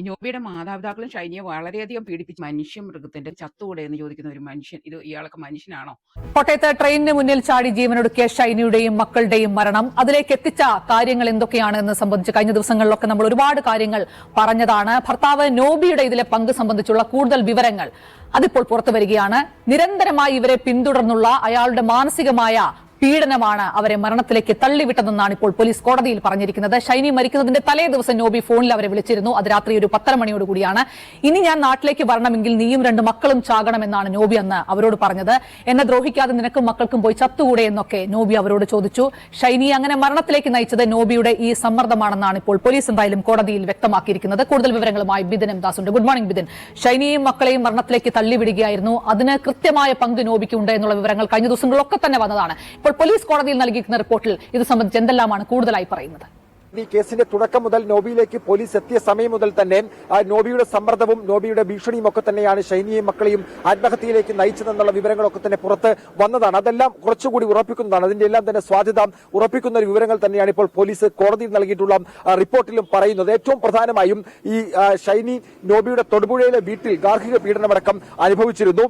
ഈ നോബിയുടെ മാതാപിതാക്കളും ഷൈനിയെ വളരെയധികം പീഡിപ്പിച്ച്. മനുഷ്യ മൃഗത്തിന്റെ ചത്തുകൂടെ എന്ന് ചോദിക്കുന്ന ഒരു മനുഷ്യൻ. ഇത് ഇയാളൊക്കെ മനുഷ്യനാണോ? കോട്ടയത്ത് ട്രെയിനിന് മുന്നിൽ ചാടി ജീവനൊടുക്കിയ ഷൈനിയുടെയും മക്കളുടെയും മരണം. അതിലേക്ക് എത്തിച്ച കാര്യങ്ങൾ എന്തൊക്കെയാണ് എന്ന് സംബന്ധിച്ച് കഴിഞ്ഞ ദിവസങ്ങളിലൊക്കെ നമ്മൾ ഒരുപാട് കാര്യങ്ങൾ പറഞ്ഞതാണ്. ഭർത്താവ് നോബിയുടെ ഇതിലെ പങ്ക് സംബന്ധിച്ചുള്ള കൂടുതൽ വിവരങ്ങൾ അതിപ്പോൾ പുറത്തു വരികയാണ്. നിരന്തരമായി ഇവരെ പിന്തുടർന്നുള്ള അയാളുടെ മാനസികമായ പീഡനമാണ് അവരെ മരണത്തിലേക്ക് തള്ളിവിട്ടതെന്നാണ് ഇപ്പോൾ പോലീസ് കോടതിയിൽ പറഞ്ഞിരിക്കുന്നത്. ഷൈനി മരിക്കുന്നതിന്റെ തലേ ദിവസം നോബി ഫോണിൽ അവരെ വിളിച്ചിരുന്നു. അത് രാത്രി ഒരു പത്തര മണിയോട് കൂടിയാണ്. ഇനി ഞാൻ നാട്ടിലേക്ക് വരണമെങ്കിൽ നീയും രണ്ട് മക്കളും ചാകണമെന്നാണ് നോബി അന്ന് അവരോട് പറഞ്ഞത്. എന്നെ ദ്രോഹിക്കാതെ നിനക്കും മക്കൾക്കും പോയി ചത്തുകൂടെ എന്നൊക്കെ നോബി അവരോട് ചോദിച്ചു. ഷൈനി അങ്ങനെ മരണത്തിലേക്ക് നയിച്ചത് നോബിയുടെ ഈ സമ്മർദ്ദമാണെന്നാണ് ഇപ്പോൾ പോലീസ് എന്തായാലും കോടതിയിൽ വ്യക്തമാക്കിയിരിക്കുന്നത്. കൂടുതൽ വിവരങ്ങളുമായി ബിദിൻ എം ദാസ് ഉണ്ട് ഗുഡ് മോർണിംഗ് ബിദിൻ. ഷൈനിയെയും മക്കളെയും മരണത്തിലേക്ക് തള്ളിവിടുകയായിരുന്നു. അതിന് കൃത്യമായ പങ്ക് നോബിക്കുണ്ട് എന്നുള്ള വിവരങ്ങൾ കഴിഞ്ഞ ദിവസങ്ങളിലൊക്കെ തന്നെ വന്നതാണ്. ഇപ്പോൾ പോലീസ് കോടതിയിൽ നൽകിയിരിക്കുന്ന റിപ്പോർട്ടിൽ ഇത് സംബന്ധിച്ച് എന്തെല്ലാമാണ് കൂടുതലായി പറയുന്നത്? ഈ കേസിന്റെ തുടക്കം മുതൽ നോബിയിലേക്ക് പോലീസ് എത്തിയ സമയം മുതൽ തന്നെ നോബിയുടെ സമ്മർദ്ദവും നോബിയുടെ ഭീഷണിയും ഒക്കെ തന്നെയാണ് ഷൈനിയെയും മക്കളെയും ആത്മഹത്യയിലേക്ക് നയിച്ചതെന്നുള്ള വിവരങ്ങളൊക്കെ തന്നെ പുറത്ത് വന്നതാണ്. അതെല്ലാം കുറച്ചുകൂടി ഉറപ്പിക്കുന്നതാണ്. അതിന്റെ എല്ലാം തന്നെ സ്വാധ്യത ഉറപ്പിക്കുന്ന ഒരു വിവരങ്ങൾ തന്നെയാണ് ഇപ്പോൾ പോലീസ് കോടതിയിൽ നൽകിയിട്ടുള്ള റിപ്പോർട്ടിലും പറയുന്നത്. ഏറ്റവും പ്രധാനമായും ഈ ഷൈനി നോബിയുടെ തൊടുപുഴയിലെ വീട്ടിൽ ഗാർഹിക പീഡനമടക്കം അനുഭവിച്ചിരുന്നു.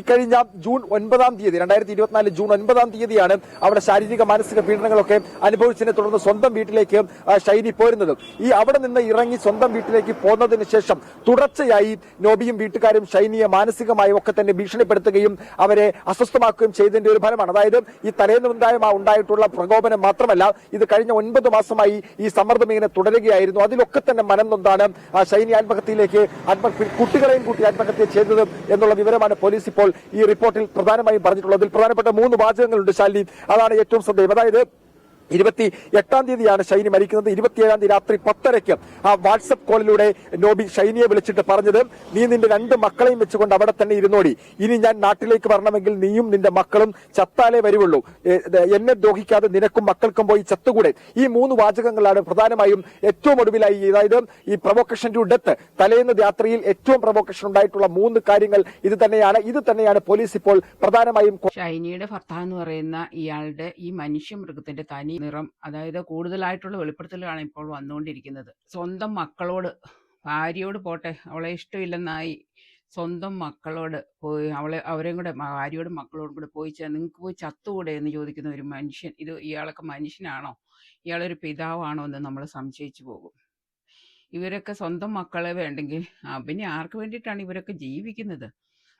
ഇക്കഴിഞ്ഞ ജൂൺ ഒൻപതാം തീയതി രണ്ടായിരത്തി ഇരുപത്തിനാല് ജൂൺ ഒൻപതാം തീയതിയാണ് അവിടെ ശാരീരിക മാനസിക പീഡനങ്ങളൊക്കെ അനുഭവിച്ചതിനെ തുടർന്ന് സ്വന്തം വീട്ടിലേക്ക് ഷൈനി പോരുന്നതും. ഈ അവിടെ നിന്ന് ഇറങ്ങി സ്വന്തം വീട്ടിലേക്ക് പോന്നതിന് ശേഷം തുടർച്ചയായി നോബിയും വീട്ടുകാരും ഷൈനിയെ മാനസികമായി ഒക്കെ തന്നെ ഭീഷണിപ്പെടുത്തുകയും അവരെ അസ്വസ്ഥമാക്കുകയും ചെയ്തതിന്റെ ഒരു ഫലമാണ്. അതായത് ഈ തലേന്നുണ്ടായ ഉണ്ടായിട്ടുള്ള പ്രകോപനം മാത്രമല്ല ഇത് കഴിഞ്ഞ ഒൻപത് മാസമായി ഈ സമ്മർദ്ദം ഇങ്ങനെ തുടരുകയായിരുന്നു. അതിലൊക്കെ തന്നെ മനം നൊന്താണ് ഷൈനി ആത്മഹത്യയിലേക്ക് ആത്മഹത്യ കുട്ടികളെയും കൂട്ടി ആത്മഹത്യ ചെയ്തത് എന്നുള്ള വിവരമാണ് പോലീസ് ഇപ്പോൾ ഈ റിപ്പോർട്ടിൽ പ്രധാനമായും പറഞ്ഞിട്ടുള്ളത്. അതിൽ പ്രധാനപ്പെട്ട മൂന്ന് വാചകങ്ങളുണ്ട് ശാലി. അതാണ് ഏറ്റവും ശ്രദ്ധേയം. അതായത് ഇരുപത്തി എട്ടാം തീയതിയാണ് ഷൈനി മരിക്കുന്നത്. ഇരുപത്തിയേഴാം തീയതി രാത്രി പത്തരയ്ക്ക് ആ വാട്സപ്പ് കോളിലൂടെ നോബി ഷൈനിയെ വിളിച്ചിട്ട് പറഞ്ഞത് നീ നിന്റെ രണ്ട് മക്കളെയും വെച്ചുകൊണ്ട് അവിടെ തന്നെ ഇരുന്നോടി. ഇനി ഞാൻ നാട്ടിലേക്ക് വരണമെങ്കിൽ നീയും നിന്റെ മക്കളും ചത്താലേ വരുവുള്ളൂ. എന്നെ ദ്രോഹിക്കാതെ നിനക്കും മക്കൾക്കും പോയി ചത്തുകൂടെ. ഈ മൂന്ന് വാചകങ്ങളാണ് പ്രധാനമായും ഏറ്റവും ഒടുവിലായി അതായത് ഈ പ്രൊവോക്കേഷൻ ടു ഡെത്ത് തലേന്ന് രാത്രിയിൽ ഏറ്റവും പ്രൊവോക്കേഷൻ ഉണ്ടായിട്ടുള്ള മൂന്ന് കാര്യങ്ങൾ ഇത് തന്നെയാണ്. ഇത് തന്നെയാണ് പോലീസ് ഇപ്പോൾ പ്രധാനമായും ഷൈനിയുടെ ഭർത്താവ് എന്ന് പറയുന്ന ഇയാളുടെ ഈ മനുഷ്യ മൃഗത്തിന്റെ തനി നിറം അതായത് കൂടുതലായിട്ടുള്ള വെളിപ്പെടുത്തലുകളാണ് ഇപ്പോൾ വന്നുകൊണ്ടിരിക്കുന്നത്. സ്വന്തം മക്കളോട് ഭാര്യയോട് പോട്ടെ അവളെ ഇഷ്ടമില്ലെന്നായി സ്വന്തം മക്കളോട് പോയി അവളെ അവരെയും കൂടെ ഭാര്യയോടും മക്കളോടും കൂടെ പോയി നിങ്ങൾക്ക് പോയി ചത്തുകൂടെ എന്ന് ചോദിക്കുന്ന ഒരു മനുഷ്യൻ ഇത് ഇയാളൊക്കെ മനുഷ്യനാണോ? ഇയാളൊരു പിതാവാണോ എന്ന് നമ്മൾ സംശയിച്ചു പോകും. ഇവരൊക്കെ സ്വന്തം മക്കളെ വേണ്ടെങ്കിൽ പിന്നെ ആർക്ക് വേണ്ടിയിട്ടാണ് ഇവരൊക്കെ ജീവിക്കുന്നത്?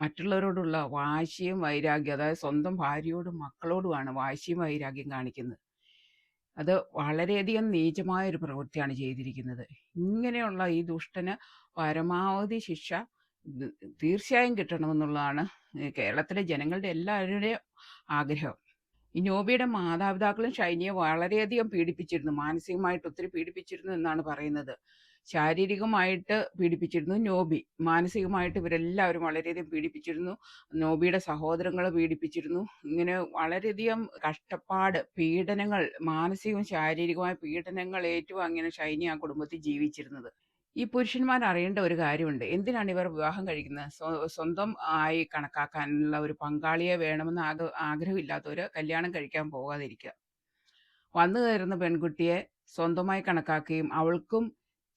മറ്റുള്ളവരോടുള്ള വാശിയും വൈരാഗ്യം അതായത് സ്വന്തം ഭാര്യയോടും മക്കളോടുമാണ് വാശിയും വൈരാഗ്യം കാണിക്കുന്നത്. അത് വളരെയധികം നീചമായ ഒരു പ്രവൃത്തിയാണ് ചെയ്തിരിക്കുന്നത്. ഇങ്ങനെയുള്ള ഈ ദുഷ്ടന് പരമാവധി ശിക്ഷ തീർച്ചയായും കിട്ടണമെന്നുള്ളതാണ് കേരളത്തിലെ ജനങ്ങളുടെ എല്ലാവരുടെയും ആഗ്രഹം. ഈ നോബിയുടെ മാതാപിതാക്കളും ഷൈനിയെ വളരെയധികം പീഡിപ്പിച്ചിരുന്നു മാനസികമായിട്ട് ഒത്തിരി പീഡിപ്പിച്ചിരുന്നു എന്നാണ് പറയുന്നത്. ശാരീരികമായിട്ട് പീഡിപ്പിച്ചിരുന്നു നോബി. മാനസികമായിട്ട് ഇവരെല്ലാവരും വളരെയധികം പീഡിപ്പിച്ചിരുന്നു. നോബിയുടെ സഹോദരങ്ങളെ പീഡിപ്പിച്ചിരുന്നു. ഇങ്ങനെ വളരെയധികം കഷ്ടപ്പാട് പീഡനങ്ങൾ മാനസികവും ശാരീരികവുമായ പീഡനങ്ങൾ ഏറ്റുവാങ്ങിയാണ് ഷൈനി ആ കുടുംബത്തിൽ ജീവിച്ചിരുന്നത്. ഈ പുരുഷന്മാർ അറിയേണ്ട ഒരു കാര്യമുണ്ട്. എന്തിനാണ് ഇവർ വിവാഹം കഴിക്കുന്നത്? സ്വന്തം ആയി കണക്കാക്കാനുള്ള ഒരു പങ്കാളിയെ വേണമെന്ന് ആഗ്ര ആഗ്രഹമില്ലാത്തവർ കല്യാണം കഴിക്കാൻ പോകാതിരിക്കുക. വന്നു കയറുന്ന പെൺകുട്ടിയെ സ്വന്തമായി കണക്കാക്കുകയും അവൾക്കും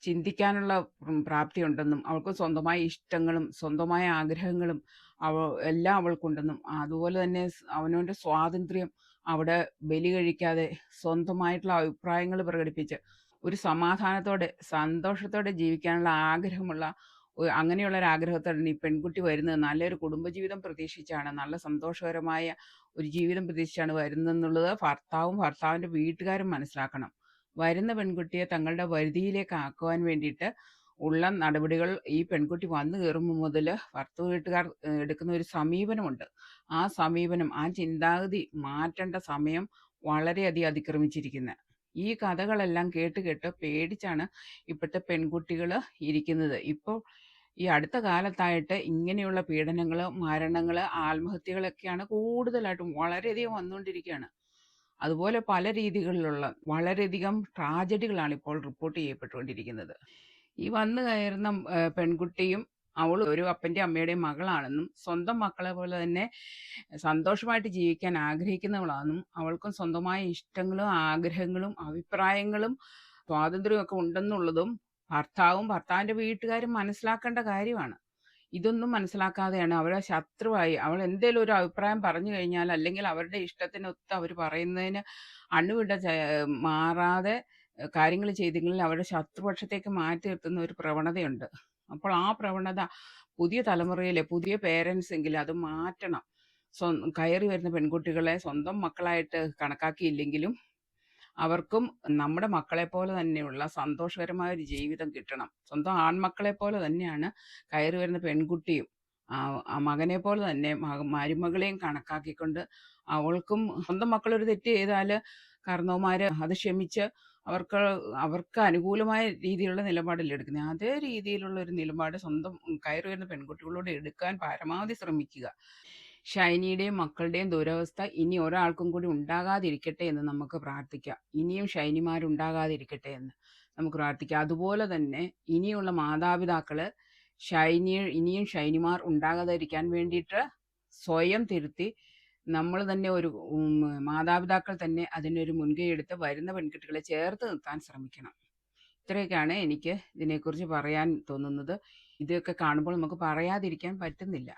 ചിന്തിക്കാനുള്ള പ്രാപ്തി പ്രാപ്തിയുണ്ടെന്നും അവൾക്ക് സ്വന്തമായ ഇഷ്ടങ്ങളും സ്വന്തമായ ആഗ്രഹങ്ങളും അവ എല്ലാം അവൾക്കുണ്ടെന്നും അതുപോലെ തന്നെ അവനവന്റെ സ്വാതന്ത്ര്യം അവിടെ ബലി കഴിക്കാതെ സ്വന്തമായിട്ടുള്ള അഭിപ്രായങ്ങൾ പ്രകടിപ്പിച്ച് ഒരു സമാധാനത്തോടെ സന്തോഷത്തോടെ ജീവിക്കാനുള്ള ആഗ്രഹമുള്ള അങ്ങനെയുള്ള ഒരു ആഗ്രഹത്തോടെ ഈ പെൺകുട്ടി വരുന്നത് നല്ലൊരു കുടുംബജീവിതം പ്രതീക്ഷിച്ചാണ് നല്ല സന്തോഷകരമായ ഒരു ജീവിതം പ്രതീക്ഷിച്ചാണ് വരുന്നതെന്നുള്ളത് ഭർത്താവും ഭർത്താവിന്റെ വീട്ടുകാരും മനസ്സിലാക്കണം. വരുന്ന പെൺകുട്ടിയെ തങ്ങളുടെ വരുതിയിലേക്ക് ആക്കുവാൻ വേണ്ടിയിട്ട് ഉള്ള നടപടികൾ ഈ പെൺകുട്ടി വന്നു കയറുമ്പോൾ മുതൽ ഭർത്തു വീട്ടുകാർ എടുക്കുന്ന ഒരു സമീപനമുണ്ട്. ആ സമീപനം ആ ചിന്താഗതി മാറ്റേണ്ട സമയം വളരെയധികം അതിക്രമിച്ചിരിക്കുന്നത് ഈ കഥകളെല്ലാം കേട്ട് കേട്ട് പേടിച്ചാണ് ഇപ്പോഴത്തെ പെൺകുട്ടികൾ ഇരിക്കുന്നത്. ഇപ്പോൾ ഈ അടുത്ത കാലത്തായിട്ട് ഇങ്ങനെയുള്ള പീഡനങ്ങൾ മരണങ്ങൾ ആത്മഹത്യകളൊക്കെയാണ് കൂടുതലായിട്ടും വളരെയധികം വന്നുകൊണ്ടിരിക്കുകയാണ്. അതുപോലെ പല രീതികളിലുള്ള വളരെയധികം ട്രാജഡികളാണ് ഇപ്പോൾ റിപ്പോർട്ട് ചെയ്യപ്പെട്ടുകൊണ്ടിരിക്കുന്നത്. ഈ വന്നു കയറുന്ന പെൺകുട്ടിയും അവൾ ഒരു അപ്പന്റെ അമ്മയുടെയും മകളാണെന്നും സ്വന്തം മക്കളെ പോലെ തന്നെ സന്തോഷമായിട്ട് ജീവിക്കാൻ ആഗ്രഹിക്കുന്നവളാണെന്നും അവൾക്കും സ്വന്തമായ ഇഷ്ടങ്ങളും ആഗ്രഹങ്ങളും അഭിപ്രായങ്ങളും സ്വാതന്ത്ര്യമൊക്കെ ഉണ്ടെന്നുള്ളതും ഭർത്താവും ഭർത്താവിന്റെ വീട്ടുകാരും മനസ്സിലാക്കേണ്ട കാര്യമാണ്. ഇതൊന്നും മനസ്സിലാക്കാതെയാണ് അവരെ ശത്രുവായി. അവൾ എന്തേലും ഒരു അഭിപ്രായം പറഞ്ഞു കഴിഞ്ഞാൽ അല്ലെങ്കിൽ അവരുടെ ഇഷ്ടത്തിനൊത്ത് അവർ പറയുന്നതിന് അണുവിട മാറാതെ കാര്യങ്ങൾ ചെയ്തെങ്കിൽ അവരുടെ ശത്രുപക്ഷത്തേക്ക് മാറ്റി നിർത്തുന്ന ഒരു പ്രവണതയുണ്ട്. അപ്പോൾ ആ പ്രവണത പുതിയ തലമുറയിലെ പുതിയ പേരൻസ് എങ്കിൽ അത് മാറ്റണം. സ്വ കയറി വരുന്ന പെൺകുട്ടികളെ സ്വന്തം മക്കളായിട്ട് കണക്കാക്കിയില്ലെങ്കിലും അവർക്കും നമ്മുടെ മക്കളെ പോലെ തന്നെയുള്ള സന്തോഷകരമായ ഒരു ജീവിതം കിട്ടണം. സ്വന്തം ആൺമക്കളെ പോലെ തന്നെയാണ് കയറി വരുന്ന പെൺകുട്ടിയും മകനെ പോലെ തന്നെ മക- മരുമകളെയും കണക്കാക്കിക്കൊണ്ട് അവൾക്കും സ്വന്തം മക്കളൊരു തെറ്റ് ചെയ്താൽ കാരണവന്മാര് അത് ക്ഷമിച്ച് അവർക്ക് അവർക്ക് അനുകൂലമായ രീതിയിലുള്ള നിലപാടല്ലേ എടുക്കുന്നത്. അതേ രീതിയിലുള്ള ഒരു നിലപാട് സ്വന്തം കയറി വരുന്ന പെൺകുട്ടികളോട് എടുക്കാൻ പരമാവധി ശ്രമിക്കുക. ഷൈനിയുടെയും മക്കളുടെയും ദുരവസ്ഥ ഇനി ഒരാൾക്കും കൂടി ഉണ്ടാകാതിരിക്കട്ടെ എന്ന് നമുക്ക് പ്രാർത്ഥിക്കാം. ഇനിയും ഷൈനിമാരുണ്ടാകാതിരിക്കട്ടെ എന്ന് നമുക്ക് പ്രാർത്ഥിക്കാം. അതുപോലെ തന്നെ ഇനിയുള്ള മാതാപിതാക്കൾ ഷൈനി ഇനിയും ഷൈനിമാർ ഉണ്ടാകാതിരിക്കാൻ വേണ്ടിയിട്ട് സ്വയം തിരുത്തി നമ്മൾ തന്നെ ഒരു മാതാപിതാക്കൾ തന്നെ അതിനൊരു മുൻകൈ എടുത്ത് വരുന്ന പെൺകുട്ടികളെ ചേർത്ത് നിർത്താൻ ശ്രമിക്കണം. ഇത്രയൊക്കെയാണ് എനിക്ക് ഇതിനെക്കുറിച്ച് പറയാൻ തോന്നുന്നത്. ഇതൊക്കെ കാണുമ്പോൾ നമുക്ക് പറയാതിരിക്കാൻ പറ്റുന്നില്ല.